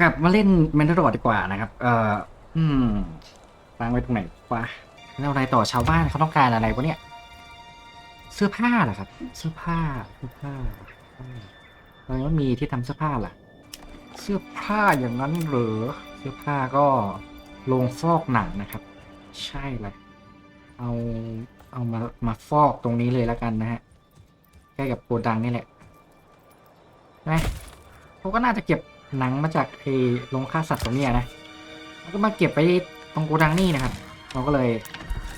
กลับมาเล่นแมนทรอดดีกว่านะครับ เอ่อ อืมวางไว้ตรงไหนวะแล้วอะไรต่อชาวบ้านเขาต้องการอะไรวะเนี่ย เสื้อผ้าเหรอครับ เสื้อผ้า เสื้อผ้าทำไมไม่มีที่ทำเสื้อผ้าล่ะ เสื้อผ้าอย่างนั้นเหรอ เสื้อผ้าก็โรงฟอกหนังนะครับ ใช่เลยเอาเอามามาฟอกตรงนี้เลยแล้วกันนะฮะใกล้กับโกดังนี่แหละนะ เขาก็น่าจะเก็บหนังมาจากไอ้โรงฆ่าสัตว์ตรงเนี้ยนะแล้วก็มาเก็บไปตรงโกดังนี่นะครับ เราก็เลย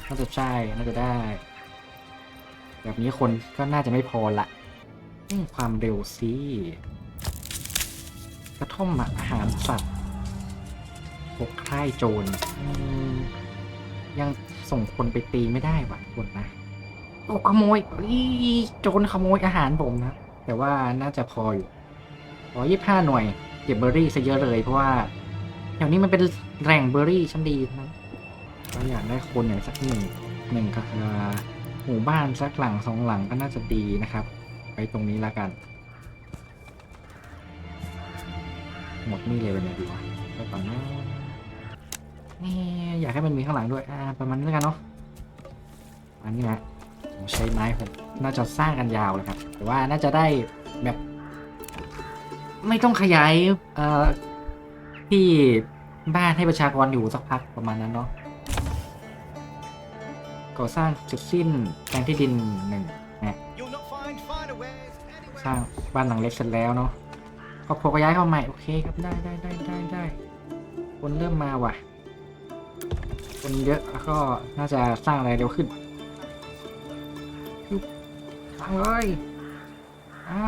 น่าจะใช่น่าจะได้ แบบนี้คนก็น่าจะไม่พอละอความเร็วสิกระท่อมอาหารสัตว์ปกค่ายโจรยังส่งคนไปตีไม่ได้ว่ะคนนะโอ้ขโมยโจรขโมยอาหารผมนะ แต่ว่าน่าจะพออยู่ ร้อยี่ห้าหน่วย เก็บเบอร์รี่ซะเยอะเลยเพราะว่าแถวนี้มันเป็นแหล่งเบอร์รี่ชั้นดีนะเราอยากได้คนอย่างสักหนึ่งหนึ่งกับหมู่บ้านสักหลังสองหลังก็น่าจะดีนะครับ ไปตรงนี้แล้วกัน หมดนี่เลยเป็นไงดีวะไปก่อนนะนี่อยากให้มันมีข้างหลังด้วยอประมาณนี้แล้วกันเนาะอันนี้นะใช้ไม้ผมน่าจะสร้างกันยาวเลยครับ แต่ว่าน่าจะได้แบบ ไม่ต้องขยายเอ่อที่บ้านให้ประชากรอยู่สักพักประมาณนั้นเนาะก่อสร้างเสร็จสิ้นแปลงที่ดินหนึ่งนะ You'll not find firewares สร้าง anywhere. บ้านหลังเล็กเสร็จแล้วเนาะครอบครัวก็ย้ายเข้าใหม่ โอเคครับได้ได้ได้ได้ได้คนเริ่มมาว่ะ คนเยอะแล้วก็น่าจะสร้างอะไรเร็วขึ้นยุบสร้างเลยอ่า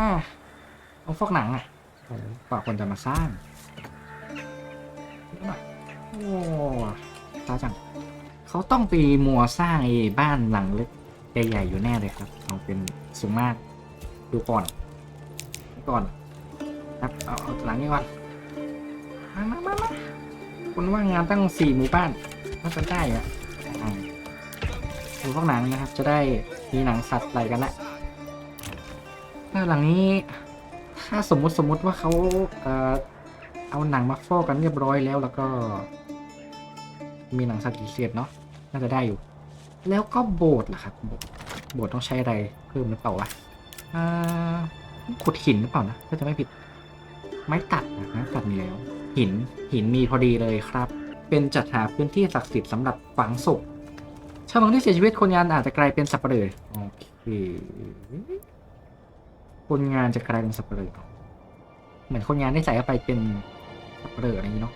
เอาฟอกหนังอะ โหกว่าคนจะมาสร้างโอ้ช้าจัง เขาต้องไปมัวสร้างไอ้บ้านหลังเล็กใหญ่ๆอยู่แน่เลยครับ เอาเป็นสูงมาก ดูก่อนดูก่อน ครับ เอาเอาหลังนี้ก่อน มามามามาคุณว่างงานตั้งสี่หมู่บ้านน่าจะได้อะดูพวกหนังนะครับ จะได้มีหนังสัตว์อะไรกันละถ้าหลังนี้ ถ้าสมมติสมมติว่าเขาเอาหนังมาฟอกกันเรียบร้อยแล้วแล้วก็ มีหนังสัตว์กี่เศษเนาะน่าจะได้อยู่ แล้วก็โบสถ์ล่ะครับ โบสถ์โบสถ์ต้องใช้อะไรเพิ่มหรือเปล่าวะอ่าขุดหินหรือเปล่านะถ้าจะไม่ผิด ไม้ตัดนะไม้ตัดมีแล้ว หินหินมีพอดีเลยครับ เป็นจัดหาพื้นที่ศักดิ์สิทธิ์สำหรับฝังศพชาวเมืองที่เสียชีวิตคนงานอาจจะกลายเป็นสับเปลือโอเค คนงานจะกลายเป็นสับเปลือเหมือนคนงานได้ใส่เข้าไปเป็นสับเปลืออะไรอย่างนี้เนาะ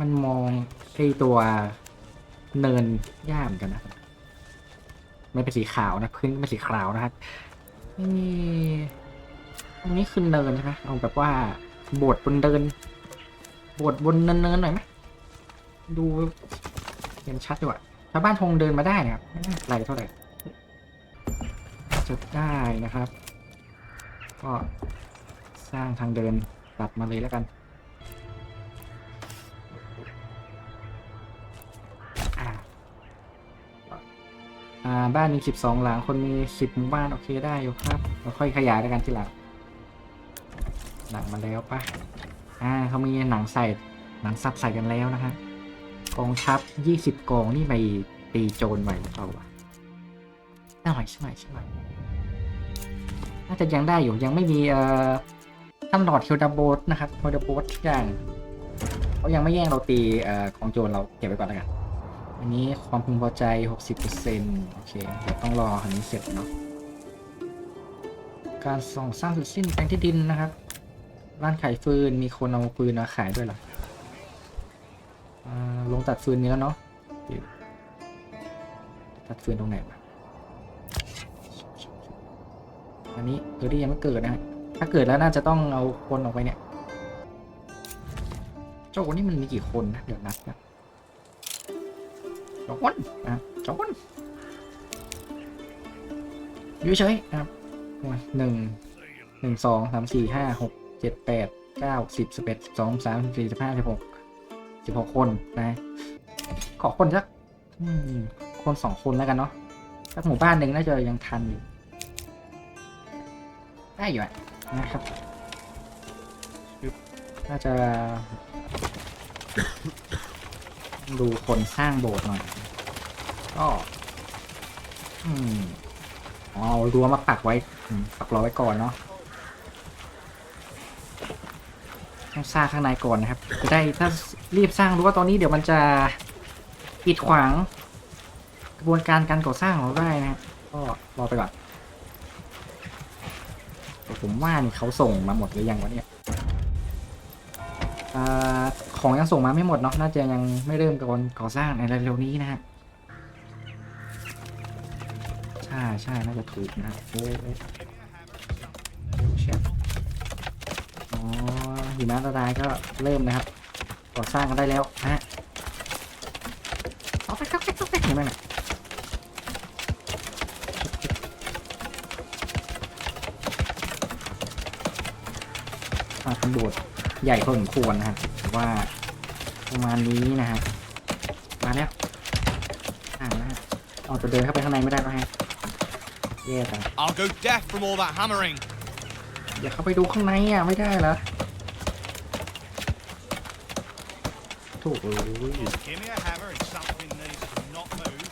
มันมองไอตัวเนินยากเหมือนกันนะไม่เป็นสีขาวนะพื้นเป็นสีขาวนะครับนี่ตรงนี้คือเนินใช่ไหมเอาแบบว่าโบดบนเดินโบดบนเนินเนินๆหน่อยไหมดูเห็นชัดดีกว่าชาวบ้านคงเดินมาได้นะครับไม่น่าไกลเท่าไหร่ จะได้นะครับ ก็สร้างทางเดินตัดมาเลยแล้วกันอ่าบ้านมีสิบสองหลัง คนมีสิบหมู่บ้าน โอเคได้อยู่ครับ เราค่อยขยายแล้วกันทีหลัง หนังมาแล้วปะอ่าเขามีหนังใส่ หนังซับใส่กันแล้วนะฮะกองทัพยี่สิบกองนี่ไปตีโจรไหวหรือเปล่าวะน่า หน่อยใช่ไหมใช่ไหมน่าจะยังได้อยู่ยังไม่มีเอ่อท่านหลอดเฮลดาโบสนะครับเฮลดาโบสทุกอย่างเขายังไม่แย่งเราตีเอ่อของโจรเราเก็บไว้ก่อนแล้วกันอันนี้ความพึงพอใจ 60%โอเคเดี๋ยวต้องรออันนี้เสร็จเนาะการส่องสร้างสร็จสิ้นแปลงที่ดินนะครับร้านขายฟืนมีคนเอาฟืนมาขายด้วยหรอลงตัดฟืนนี้แล้วเนาะตัดฟืนตรงไหนวะ อันนี้เออที่ยังไม่เกิดนะถ้าเกิดแล้วน่าจะต้องเอาคนออกไปเนี่ย เจ้าคนนี้มันมีกี่คนนะเดี๋ยวนับนะจอนอะจอนอยู่เฉยนะครับหนึ่งหนึ่งสองสามสี่ห้าหกเจ็ดแปดเก้าสิบสิบเอ็ดสิบสองสามสี่สิบห้าสิบหกสิบหกคนนะ ขอคนสักคนสองคนแล้วกันเนาะสักหมู่บ้านหนึ่งน่าจะยังทันอยู่ ได้อยู่อะนะครับน่าจะ ดูคนสร้างโบสถ์หน่อย ก็ อืมอ๋อเอารั้วมาปักไว้อืมปักรอไว้ก่อนเนาะต้องสร้างข้างในก่อนนะครับ จะได้ถ้ารีบสร้างรั้วตอนนี้เดี๋ยวมันจะกีดขวาง กระบวนการการก่อสร้างของเราได้นะครับก็รอไปก่อนแต่ ผมว่านี่เขาส่งมาหมดหรือยังวะเนี่ยอของยังส่งมาไม่หมดเนาะน่าจะยังไม่เริ่มกระบวนก่อสร้างในเร็วๆนี้นะฮะใช่ใช่น่าจะถูกนะโอ้โอ้เชฟอ๋อหิมะละลายก็เริ่มนะครับ ก่อสร้างกันได้แล้วนะฮะเอาไปครับไปครับไปเห็นไหมนะ อาตำรวจใหญ่พอสมควรนะครับแต่ว่าประมาณนี้นะฮะมาแล้วอ่านะฮะเอาจะเดินเข้าไปข้างในไม่ได้แล้วฮะแย่จัง I'll go deaf from all that hammering. อย่าเข้าไปดูข้างในอะไม่ได้เหรอถูกเอ้ย Give me a hammer and something needs to not move.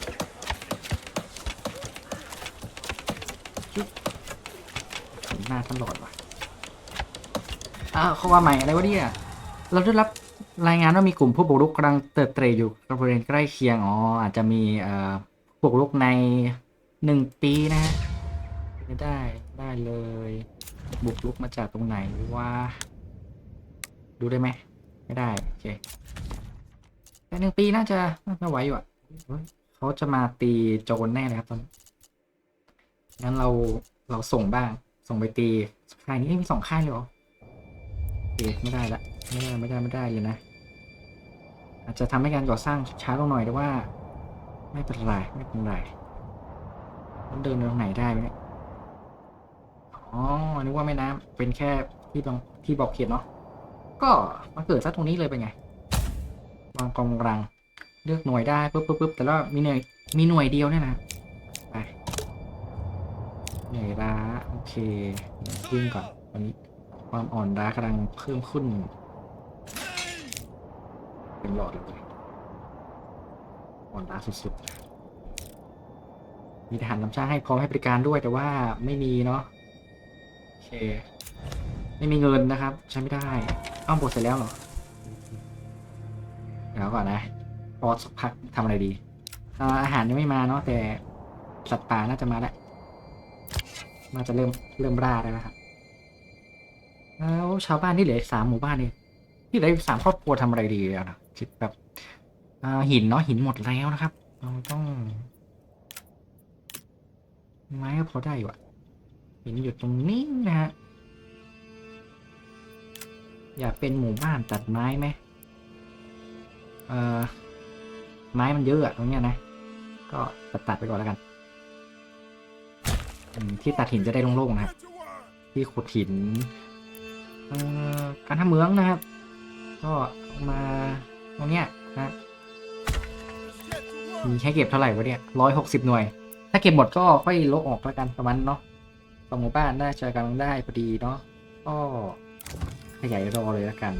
หน้าตลอดว่ะ อ้าวเขาว่าใหม่อะไรวะเนี่ย เราได้รับรายงานว่ามีกลุ่มผู้บุกรุกกำลังเติบโตอยู่บริเวณใกล้เคียง อ๋อ อาจจะมีเอ่อบุกรุกในหนึ่งปีนะฮะไม่ได้ได้เลย บุกรุกมาจากตรงไหนว่าดูได้ไหม ไม่ได้ โอเคแต่หนึ่งปีน่าจะน่าไหวอยู่อะเขาจะมาตีโจรแน่เลยครับตอนนี้งั้นเราเราส่งบ้าง ส่งไปตีค่ายนี้มีสองค่ายเลยเหรอโอ เคไม่ได้ละไม่ได้ไม่ได้ไม่ได้เลยนะ อาจจะทำให้การก่อสร้างช้าลงหน่อยแต่ว่า ไม่เป็นไรไม่เป็นไรมันเดินไปตรงไหนได้ไหมเนี่ยอ๋อนึกว่าแม่น้ำเป็นแค่ที่บอกที่บอกเขตเนาะก็มาเกิดซะตรงนี้เลยเป็นไงวางกองกำลังเลือกหน่วยได้ปุ๊บปุ๊บปุ๊บแต่ว่ามีหน่วยมีหน่วยเดียวเนี่ยนะไปเหนื่อยล้าโอเควิ่งก่อนตอนนี้ ความอ่อนล้ากำลังเพิ่มขึ้นเป็นหลอดเลยอ่อนล้าสุดๆ มีทหารนำชาติให้พร้อมให้บริการด้วยแต่ว่าไม่มีเนาะโอเค ไม่มีเงินนะครับ ใช้ไม่ได้ อ้าวบทเสร็จแล้วเหรอเดี๋ยวก่อนนะรอสักพักทำอะไรดีอาอาหารยังไม่มาเนาะแต่สัตว์ป่าน่าจะมาแล้วน่าจะเริ่มเริ่มร่าได้แล้วครับ แล้วชาวบ้านที่เหลือสามหมู่บ้านนี่ที่เหลือสามครอบครัวทำอะไรดีอะนะคิดแบบอ่าหินเนาะหินหมดแล้วนะครับ เราต้อง ไม้ก็พอได้อยู่อะหินอยู่ตรงนี้นะฮะอยากเป็นหมู่บ้านตัดไม้ไหมเอ่อไม้มันเยอะอะตรงเนี้ยนะ ก็ตัดตัดไปก่อนแล้วกัน ที่ตัดหินจะได้โล่งๆนะครับที่ขุดหิน การทำเมืองนะครับ ก็มาตรงเนี้ยนะมีให้เก็บเท่าไหร่วะเนี่ยร้อยหกสิบหน่วย ถ้าเก็บหมดก็ค่อยลบออกแล้วกันประมาณเนาะสองหมู่บ้านน่าจะกำลังได้พอดีเนาะก็ขยายรอเลยแล้วกัน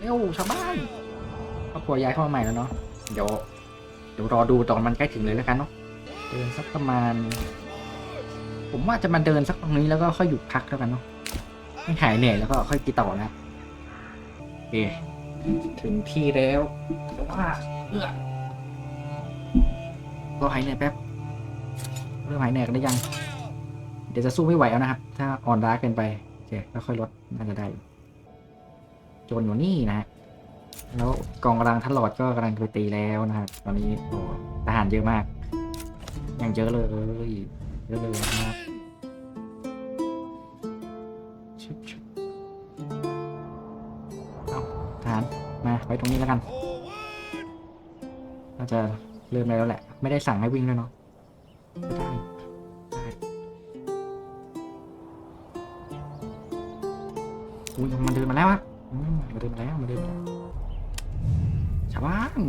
เอ้วชาวบ้านครอบครัวย้ายเข้ามาใหม่แล้วเนาะเดี๋ยวเดี๋ยวรอดูตอนมันใกล้ถึงเลยแล้วกันเนาะเดินสักประมาณ ผมว่าจะมาเดินสักตรงนี้แล้วก็ค่อยหยุดพักแล้วกันเนาะให้หายเหนื่อยแล้วก็ค่อยกีต่อนะโอเคถึงที่แล้วแต่ว่าเออก็หายเหนื่อยแป๊บเริ่มหายเหนื่อยกันได้ยัง เดี๋ยวจะสู้ไม่ไหวแล้วนะครับ ถ้าอ่อนล้าเกินไปโอเคแล้วค่อยลดน่าจะได้โจนอยู่นี่นะฮะแล้วกองกำลังทัดหลอดก็กำลังไปตีแล้วนะครับตอนนี้โอ้ทหารเยอะมาก อย่างเยอะเลย เยอะเลยนะครับชึบชึบเอาทหารมาไว้ตรงนี้แล้วกันน่าจะเริ่มได้แล้วแหละ ไม่ได้สั่งให้วิ่งด้วยเนาะได้ได้อุ้ยมันเดินมาแล้วอะมมาเดินมาแล้วมาเดินมาแล้วชาวบ้าน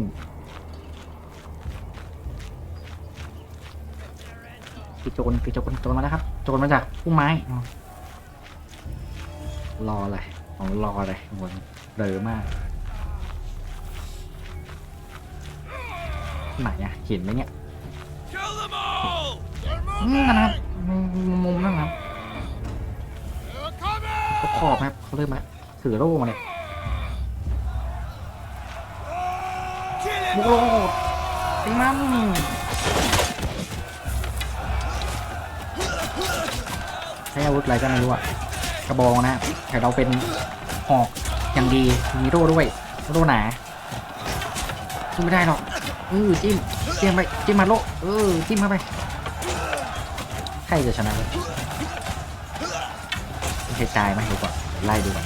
คือโจรคือโจรโจรมาแล้วครับ โจรมาจากพุ่มไม้ รออะไรอ๋อรออะไรโหเรอมาก ไหนอะเห็นไหมเนี่ยนี่นะครับมุมนั่นครับเขาขอบครับเขาเริ่มมาถือโล่มาเลย Kill บุกโลดตีมัน ช้อาวุธอะไรก็ไม่รู้อะกระบองนะแต่เราเป็นหอกอย่างดีมีโล่ด้วยโล่หนาสู้ไม่ได้หรอกเออจิ้มจิ้มไปจิ้มมาโล่เออจิ้มเข้าไปใครจะชนะเลยไม่ใครตายไหมดูก่อนไล่ดูก่อน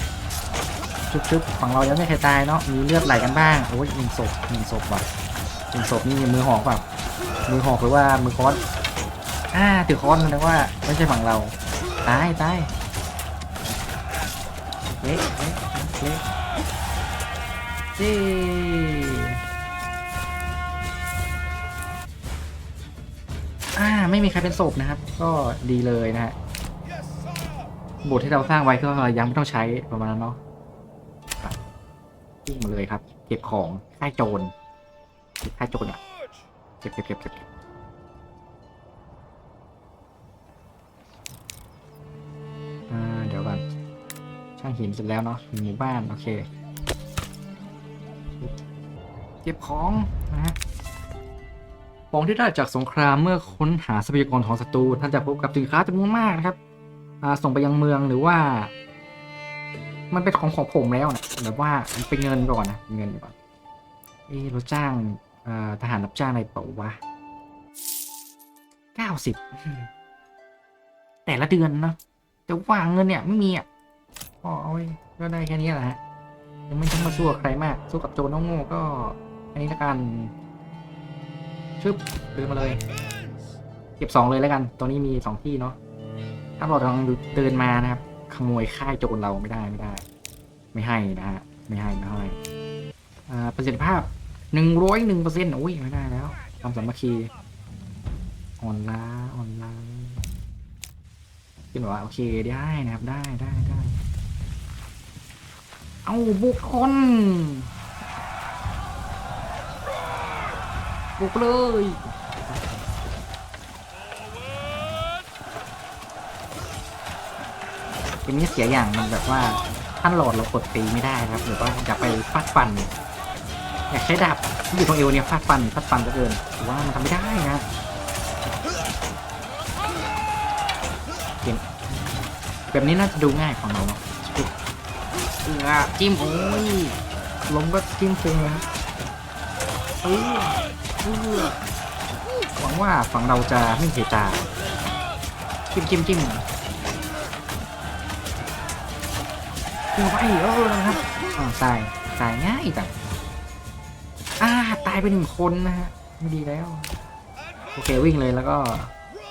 ชุบๆฝั่งเรายังไม่ใครตายเนาะมีเลือดไหลกันบ้างโอ้ยหนึ่งศพหนึ่งศพว่ะหนึ่งศพนี่มือหอกเปล่ามือหอกหรือว่ามือค้อนอ่าถือค้อนแสดงว่าไม่ใช่ฝั่งเรา ตายตายเละเละเละเย้อ่าไม่มีใครเป็นศพนะครับ ก็ดีเลยนะฮะบทที่เราสร้างไว้ก็ยังไม่ต้องใช้ประมาณนั้นเนาะวิ่งมาเลยครับ เก็บของค่ายโจรค่ายโจรอะ เก็บเก็บเก็บเก็บ หินเสร็จแล้วเนาะมีหมู่บ้าน โอเค เก็บของนะฮะของที่ได้จากสงครามเมื่อค้นหาทรัพยากรของศัตรูท่านจะพบกับสินค้าจำนวนมากนะครับอ่าส่งไปยังเมืองหรือว่า มันเป็นของของผมแล้วนะแบบว่ามันเป็นเงินก่อนนะเงินก่อนเอะเราจ้างทหารรับจ้างอะไรเปล่าวะเก้าสิบแต่ละเดือนเนาะแต่ว่าเงินเนี่ยไม่มีอะ พอเอาไว้ก็ได้แค่นี้แหละฮะยังไม่ต้องมาสู้กับใครมาก สู้กับโจรน้องโง่ก็ อันนี้ละกันชึบเดินมาเลย เก็บสองเลยแล้วกัน ตอนนี้มีสองที่เนาะถ้าเราลองเดินมานะครับ ขโมยค่ายโจรเราไม่ได้ไม่ได้ ไม่ให้นะฮะไม่ให้ไม่ให้อ่าประสิทธิภาพหนึ่งร้อยหนึ่งเปอร์เซ็นต์โอ้ยไม่ได้แล้วความสามัคคีอ่อนล้าอ่อนล้าขึ้นบอกว่าโอเคได้นะครับได้ได้ได้ เอาบุกคนบุกเลยเกมนี้เสียอย่างมันแบบว่าท่านโหลดเรากดตีไม่ได้ครับหรือว่าอยากไปฟาดฟัน อยากใช้ดาบที่อยู่ตรงเอวเนี่ยฟาดฟันฟาดฟันก็เกินถือว่ามันทำไม่ได้นะเกมแบบนี้น่าจะดูง่ายของเราเนาะเออจิ้มโอ้ยล้มก็จิ้มเฟงนะครับเออเออหวังว่าฝั่งเราจะไม่เสียตาจิ้มจิ้มจิ้มยิงไปเออนะครับอ่าตายตายง่ายจังอ่าตายไปหนึ่งคนนะฮะไม่ดีแล้ว โอเควิ่งเลยแล้วก็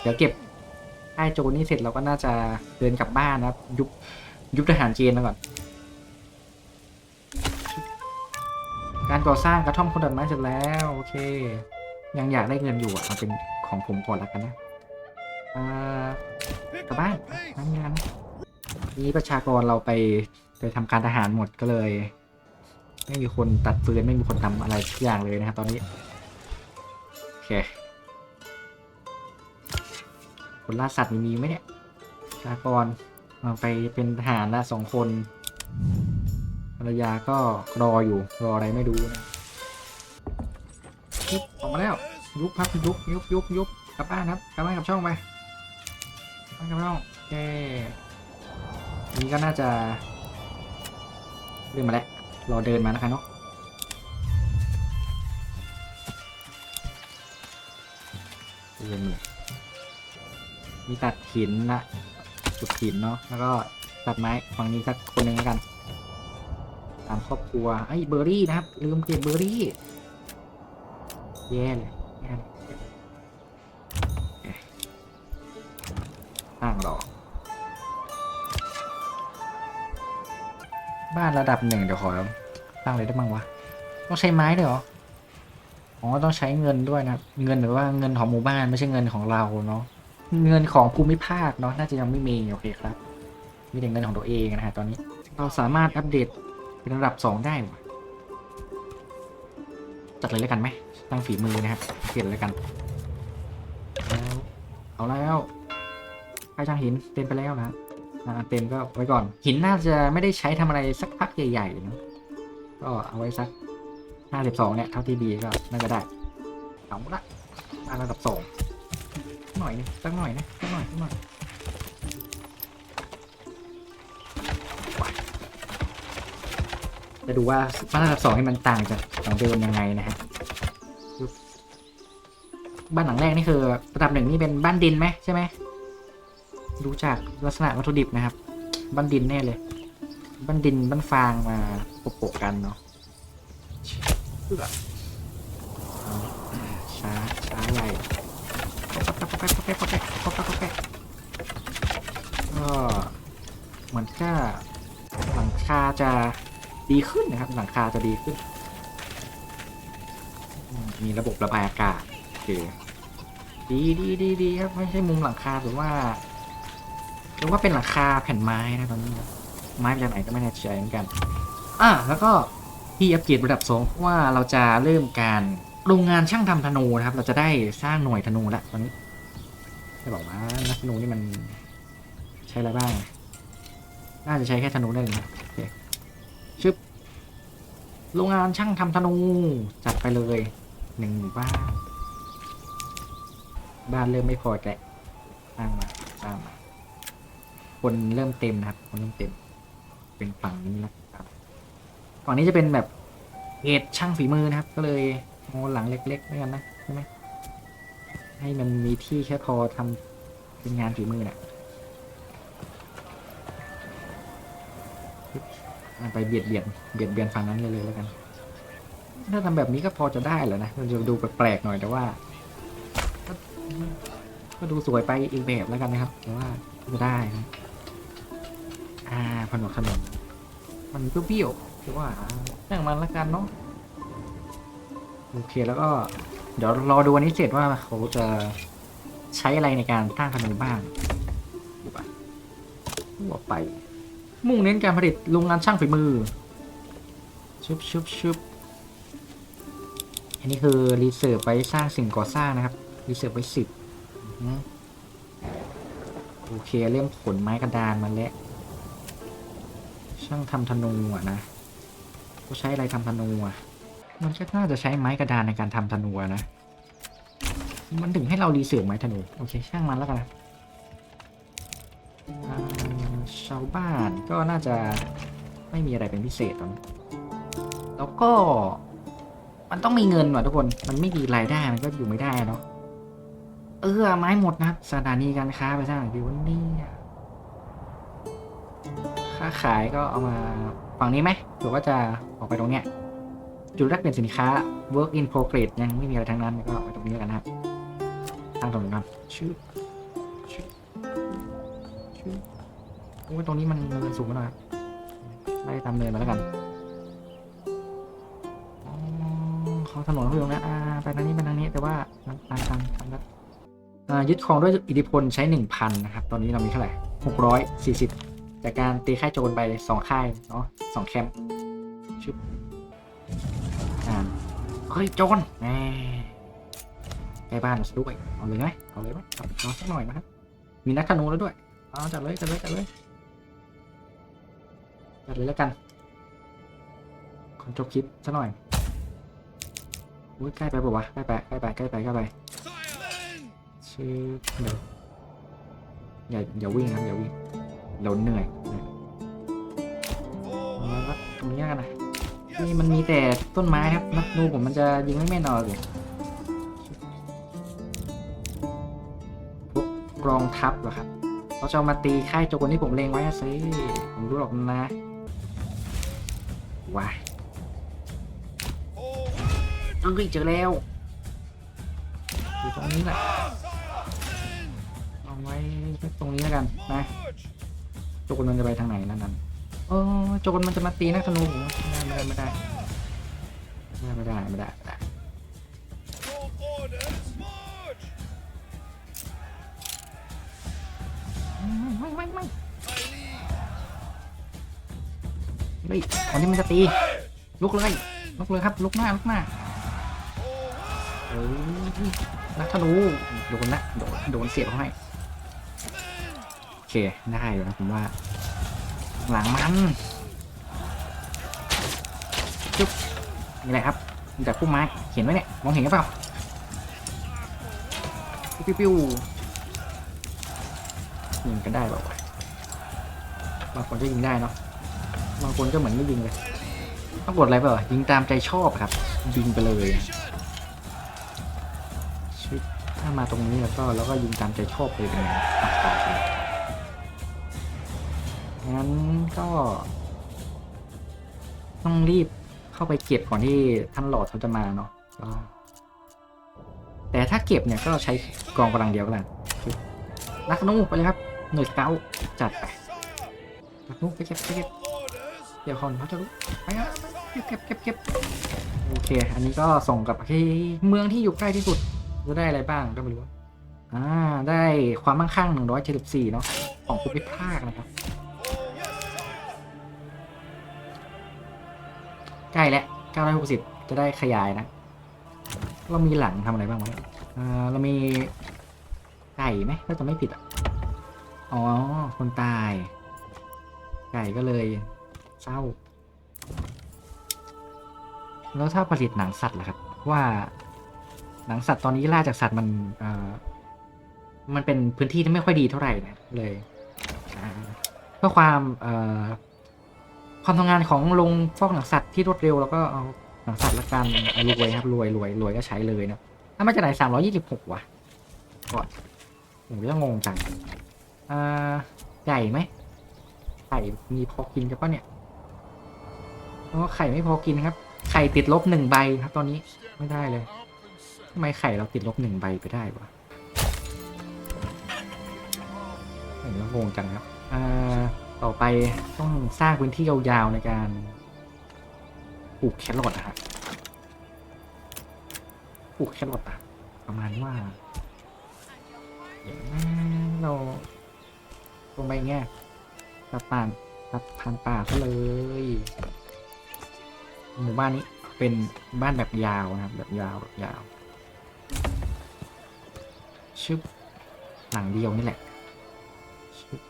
เดี๋ยวเก็บค่ายโจรนี่เสร็จเราก็น่าจะเดินกลับบ้านนะครับ ยุบยุบทหารเกณฑ์แล้วก่อน ก่อสร้างกระท่อมคนตัดไม้เสร็จแล้วโอเค ยังอยากได้เงินอยู่อะเอาเป็นของผมก่อนล้วกันนะอ่ากลับบ้านทำงานนี้ประชากรเราไปไปทำการทหารหมดก็เลย ไม่มีคนตัดฟืนไม่มีคนทำอะไรทุกอย่างเลยนะครับตอนนี้โอเคคนล่าสัตว์มีมีไหมเนี่ยประชากรไปเป็นทหารละสองคน ภรรยาก็รออยู่รออะไรไม่รู้นะยุบออกมาแล้ว ยุบครับยุบยุบยุบยุบกลับบ้านครับกลับบ้านกับช่องไปกลับบ้านกับช่องโอเคนี่ก็น่าจะเรื่องมาแล้วรอเดินมานะคะเนาะเดินเลยมีตัดหินนะจุดหินเนาะแล้วก็ตัดไม้ฝั่งนี้สักคนหนึ่งแล้วกัน ตามครอบครัวไอ้เบอร์รี่นะครับ ลืมเก็บเบอร์รี่แย่เลยแย่เลยโอเคตั้งรอบ้านระดับหนึ่งเดี๋ยวขอตั้งเลยได้บ้างวะ ต้องใช้ไม้ด้วยเหรออ๋อต้องใช้เงินด้วยนะ เงินหรือว่าเงินของหมู่บ้านไม่ใช่เงินของเราเนาะ เงินของภูมิภาคเนาะน่าจะยังไม่มีโอเคครับ มีแต่เงินของตัวเองนะฮะตอนนี้ เราสามารถอัปเดต เป็นระดับสองได้วะจัดเลยแล้วกันไหมตั้งฝีมือนะฮะเปลี่ยนเลยกันแล้วเอาแล้วใครช่างหินเต็มไปแล้วนะเต็มก็ไว้ก่อน หินน่าจะไม่ได้ใช้ทำอะไรสักพักใหญ่ๆนะก็เอาไว้สักห้าสิบสองเนี่ยเท่าที่ดีก็น่าจะได้เอาละมาระดับสองหน่อยนึงสักหน่อยนะสักหน่อยสักหน่อย จะดูว่าบ้านระดับสองนี่มันต่างจากของเดิมยังไงนะฮะบ้านหลังแรกนี่คือระดับหนึ่งนี่เป็นบ้านดินไหมใช่ไหมดูจากลักษณะวัตถุดิบนะครับ บ้านดินแน่เลย บ้านดินบ้านฟางมาโปะๆกันเนาะช้าช้าใหญ่ก็เหมือนก็หลังคาจะ ดีขึ้นนะครับหลังคาจะดีขึ้น มีระบบระบายอากาศโอเคดีดีดีดีครับไม่ใช่มุมหลังคาหรือว่าหรือว่าเป็นหลังคาแผ่นไม้นะตอนนี้ไม้มาจากไหนก็ไม่แน่ใจเหมือนกัน อะแล้วก็ที่อัปเกรดระดับสองว่าเราจะเริ่มการโรงงานช่างทำธนูนะครับ เราจะได้สร้างหน่วยธนูล้วตอนนี้จะบอกว่านักธนูนี่มันใช้อะไรบ้าง น่าจะใช้แค่ธนูได้เลยนะ ชึบโรงงานช่างทำธนู จัดไปเลยหนึ่งบ้าน บ้านเริ่มไม่พอแกะสร้างมาสร้างมาคนเริ่มเต็มนะครับ คนเริ่มเต็ม เป็นฝั่งนี้นะครับฝั่งนี้จะเป็นแบบเกตช่างฝีมือนะครับ ก็เลยโมหลังเล็กๆด้วยกันนะใช่ไหมให้มันมีที่แค่พอทำเป็นงานฝีมือนะ่ะ ไปเบียดเบียดเบียดเบียนฝั่งนั้นเลยเลยแล้วกัน ถ้าทำแบบนี้ก็พอจะได้แหละนะ มันจะดูแปลกๆหน่อยแต่ว่า ก็ดูสวยไปอีกแบบแล้วกันนะครับ แต่ว่าก็ได้นะอ่าผนวกขนมมันก็เบี้ยวๆคือว่าเรื่องมันละกันเนาะโอเคแล้วก็ เดี๋ยวรอดูวันนี้เสร็จว่าเขาจะใช้อะไรในการสร้างขนมบ้างดูไปทั่วไป มุ่งเน้นการผลิตโรงงานช่างฝีมือ ชุบชุบชุบอันนี้คือรีเสิร์ฟไว้สร้างสิ่งก่อสร้างนะครับ รีเสิร์ฟไว้สิบโอเคเริ่มขนไม้กระดานมาแล้ว ช่างทำธนูอะนะเขาใช้อะไรทำธนูอะ มันก็น่าจะใช้ไม้กระดานในการทำธนูนะ มันถึงให้เรารีเสิร์ฟไม้ธนู โอเค ช่างมันแล้วกันนะ ชาวบ้านก็น่าจะไม่มีอะไรเป็นพิเศษตอนนี้แล้วก็มันต้องมีเงินว่ะทุกคน มันไม่มีรายได้มันก็อยู่ไม่ได้เนาะ เออไม้หมดนะครับสถานีการค้าไปสร้างดิวันนี้ค้าขายก็เอามาฝั่งนี้ไหมหรือว่าจะออกไปตรงเนี้ย จุดแรกเปลี่ยนสินค้า work in progress ยังไม่มีอะไรทั้งนั้นก็ไปตรงนี้แล้วกันนะครับตั้งตรงนี้ก่อนชื่อชื่อชื่อ โอ้ยตรงนี้มันเนินสูงไปหน่อยครับไล่ตามเนินมาแล้วกันอ๋อเขาถนนเขาอยู่ตรงนั้นอ่าไปทางนี้ไปทางนี้แต่ว่าทางทางทางนั้นอ่ายึดครองด้วยอิทธิพลใช้หนึ่งพันนะครับ ตอนนี้เรามีเท่าไหร่หกร้อยสี่สิบจากการตีค่ายโจรไปสองค่ายเนาะสองแคมป์ชุบอ่าเฮ้ยโจรแหมใกล้บ้านเราด้วยเอาเลยไหมเอาเลยไหมเอาเอาสักหน่อยนะครับมีนักธนูแล้วด้วยเอาจัดเลยจัดเลยจัดเลย จัดเลยแล้วกันคอนโทรคลิปสักหน่อยอุ้ยใกล้ไปปะวะใกล้ไปใกล้ไปใกล้ไปใกล้ไปชื่อเดี๋ยวอย่าอย่าวิ่งครับอย่าวิ่งเราเหนื่อยนะเอาละตรงนี้กันนะนี่มันมีแต่ต้นไม้ครับนักนูผมมันจะยิงไม่แม่นเอาเลยพวกกรองทัพเหรอครับเขาจะมาตีค่ายโจรที่ผมเลงไว้สิผมรู้หรอกนะ ว้าย forward! เอ้ยเจอแล้วอยู่ตรงนี้แหละเอาไว้ตรงนี้แล้วกันนะโจรมันจะไปทางไหนนั่นนั่นเออโจรมันจะมาตีนักธนูไม่ได้ไม่ได้ไม่ได้ไม่ได้ไม่ได้ไม่ได้ Your orders, march! ไม่ไม่ เฮ้ยตอนนี้มันจะตี ลุกเลย ลุกเลยครับ ลุกหน้า ลุกหน้าเอ้ยนักธนูโดนนะโดนโดนเสียบเขาให้ โอเค ได้อยู่นะผมว่า หลังมัน จุ๊บนี่แหละครับมีแต่พุ่มไม้เห็นไหมเนี่ย มองเห็นหรือเปล่าปิ้วปิ้วปิ้วยิงกันได้เปล่าวะบางคนก็ยิงได้เนาะ บางคนก็เหมือนไม่ยิงเลย ต้องกดอะไรเปล่ายิงตามใจชอบครับ ยิงไปเลยชิถ้ามาตรงนี้แล้วก็แล้วก็ยิงตามใจชอบเลยเป็นไงอะต่อไปงั้นก็ ต้องรีบเข้าไปเก็บก่อนที่ท่านหลอดเขาจะมาเนาะแต่ถ้าเก็บเนี่ยก็ใช้กองกำลังเดียวกันนักธนูไปเลยครับหน่วยเกาจัดไปนักธนูไปเก็บไปเก็บ เดี๋ยวคนเขาจะรู้ไปอะเก็บเก็บเก็บเก็บโอเค อันนี้ก็ส่งกลับที่เมืองที่อยู่ใกล้ที่สุดจะได้อะไรบ้างก็ไม่รู้อ่าได้ความมั่งคั่ง174เนาะของภูมิภาคนะครับใกล้แล้ว960 จะได้ขยายนะ เรามีหลังทำอะไรบ้างวะเนี่ยอ่าเรามีไก่ไหมถ้าจะไม่ผิดอะอ๋อ คนตาย ไก่ก็เลย เศร้า แล้วถ้าผลิตหนังสัตว์ล่ะครับ ว่าหนังสัตว์ตอนนี้ล่าจากสัตว์มันเอ่อมันเป็นพื้นที่ที่ไม่ค่อยดีเท่าไหร่นะเลยเพื่อความเอ่อความทำงานของโรงฟอกหนังสัตว์ที่รวดเร็วแล้วก็เอาหนังสัตว์ละกันรวยครับรวยรวยรวยก็ใช้เลยนะถ้ามาจากไหนสามร้อยี่สิบหกวะก่อนผมก็งงจังอ่าไก่ไหมไข่มีพอกินกันปะเนี่ย เพราะว่าไข่ไม่พอกินครับ ไข่ติดลบหนึ่งใบครับ ตอนนี้ไม่ได้เลยทำไมไข่เราติดลบหนึ่งใบไปได้วะเห็นแล้วงงจังครับต่อไปต้องสร้างพื้นที่ยาวๆในการปลูกแครอทนะฮะปลูกแครอทอะประมาณว่าอย่างนั้นเราตรงไปเงี้ยตัดป่านตัดผ่านป่าซะเลย หมู่บ้านนี้เป็นบ้านแบบยาวนะครับ แบบยาวแบบยาวชึบหลังเดียวนี่แหละชึบ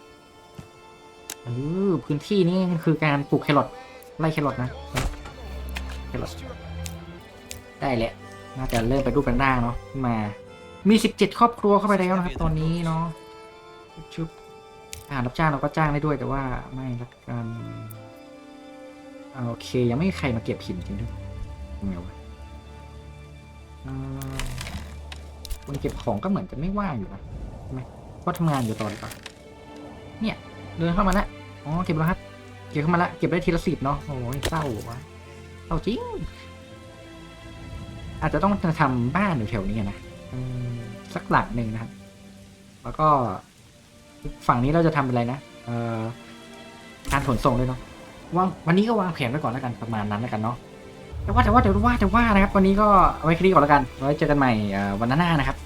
เออพื้นที่นี้คือการปลูกแครอทไล่แครอทนะแครอทได้แหละน่าจะเริ่มไปรูปเป็นร่างเนาะมา มีสิบเจ็ดครอบครัวเข้าไปแล้วนะครับตอนนี้เนาะชึบอ่ารับจ้างเราก็จ้างได้ด้วยแต่ว่าไม่ละกัน โอเค ยังไม่มีใครมาเก็บหินจริงด้วยทำไงวะอ่าคนเก็บของก็เหมือนจะไม่ว่างอยู่นะใช่ไหมก็ทำงานอยู่ตอนหรือเปล่าเนี่ย เดินเข้ามาแล้วอ๋อเก็บแล้วครับเก็บเข้ามาแล้วเก็บได้ทีละสิบเนาะโอ้ยเศร้าวะเศร้าจริง อาจจะต้องทำบ้านอยู่แถวนี้นะสักหลังหนึ่งนะครับ แล้วก็ ฝั่งนี้เราจะทำอะไรนะเอ่อการขนส่งด้วยเนาะ วางวันนี้ก็วางแผนไว้ก่อนแล้วกันประมาณนั้นแล้วกันเนาะแต่ว่าแต่ว่าแต่ว่าแต่ว่านะครับ วันนี้ก็เอาไว้แค่นี้ก่อนแล้วกันไว้เจอกันใหม่เอ่อวันหน้านะครับ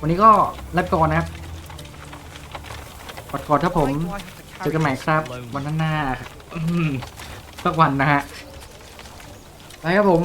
วันนี้ก็ลาไปก่อนนะครับกดกดครับผมเจอกันใหม่ครับ วันหน้าครับอืมสักวันนะฮะไปครับผม